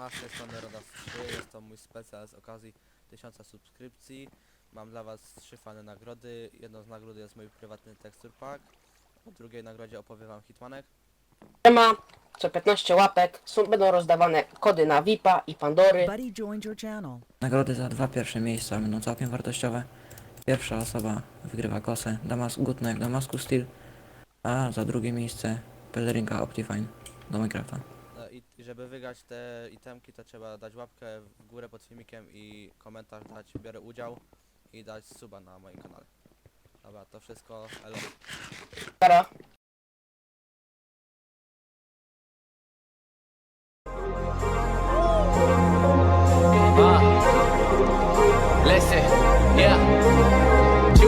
Siema, z tej strony Rodas 3, jest to mój specjal z okazji 1000 subskrypcji. Mam dla was trzy fajne nagrody. Jedną z nagród jest mój prywatny tekstur pack. O drugiej nagrodzie opowiem wam Hitmanek. ma co 15 łapek są, będą rozdawane kody na VIPa i Pandory. Buddy joined your channel. Nagrody za dwa pierwsze miejsca będą całkiem wartościowe. Pierwsza osoba wygrywa kosę Damas Gutnek Damascus Steel, a za drugie miejsce Pelerinka Optifine do Minecrafta. I, I żeby wygrać te itemki to trzeba dać łapkę w górę pod filmikiem i komentarz dać biorę udział i dać suba na moim kanale. Dobra, to wszystko, elo. Para. Listen, yeah.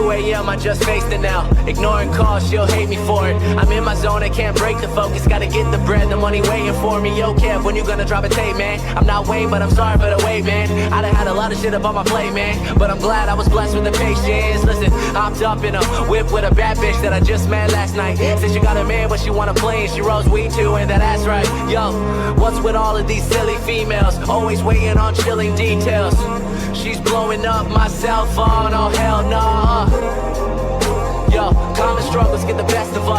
2 a.m. I just faced it now. Ignoring calls, she'll hate me for it. I'm in my zone, I can't break the focus. Gotta get the bread, the money waiting for me. Yo, Kev, when you gonna drop a tape, man? I'm not Wayne, but I'm sorry for the wait, man. I done had a lot of shit up on my plate, man. But I'm glad I was blessed with the patience. Listen, hopped up in a whip with a bad bitch that I just met last night. Since she got a man, but she wanna play, and she rolls weed too, and that ass right. Yo, what's with all of these silly females? Always waiting on chilling details. She's blowing up my cell phone, oh hell nah.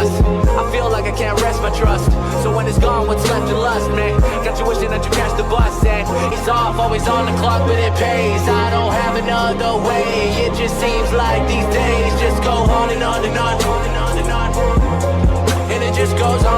Best. I feel like I can't rest my trust. So when it's gone, what's left to lust, man? Got you wishing that you catch the bus, eh? and he's off, always on the clock, but it pays. I don't have another way. It just seems like these days just go on and on and on and on and on. And it just goes on